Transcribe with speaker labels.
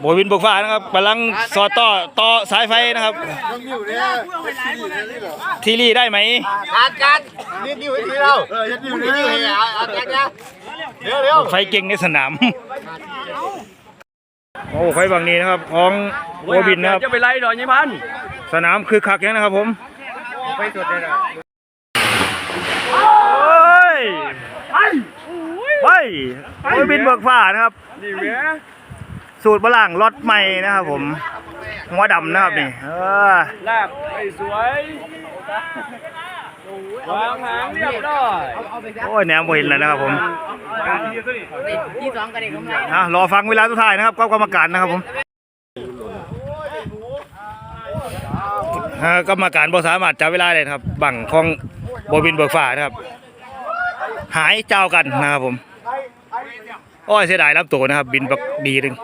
Speaker 1: โบวินบกฟ้านะครับกำลังสอดต่อต่อสายไฟนะครับ
Speaker 2: ต้องอยู่เนี่ยนี่เหรอ
Speaker 1: ทีรีได้ไหม
Speaker 2: การการนี่นิ้วให้ทีเราเออยัดนิ้วนี่นิ้วให้เอาเอาแจ๊กนะเร็วเร็ว
Speaker 1: ไฟเก่งในสนามโอ้ไฟบางนี้นะครับของโบวินนะครับ
Speaker 3: จะไปไล่ดอกยี่พัน
Speaker 1: สนามคือคักยังนะครับผม
Speaker 2: ไปสุดเลยนะ
Speaker 1: โอ้ยไปโบวินเบิกฟ้านะครับ
Speaker 3: นี่แหม่
Speaker 1: สูตรบล่างรถใหม่นะครับผมหัวดำนะครับนี่เออ
Speaker 3: ลากไปสวยวางหางเรียบร้อย
Speaker 1: โอ้ยแนวโบเห็นแล้วนะครับผม
Speaker 4: ที่สองก็ได้กำไร
Speaker 1: อะรอฟังเวลาสุดท้ายนะครับกับกรรมการนะครับผมอ่ากรรมการบ่สามารถจับเวลาได้นะครับ บังของโบวินเบิกฟ้านะครับ หายเจ้ากันนะครับผม โอ้ยเสียดายรับตัวนะครับ บินบักดีหนึง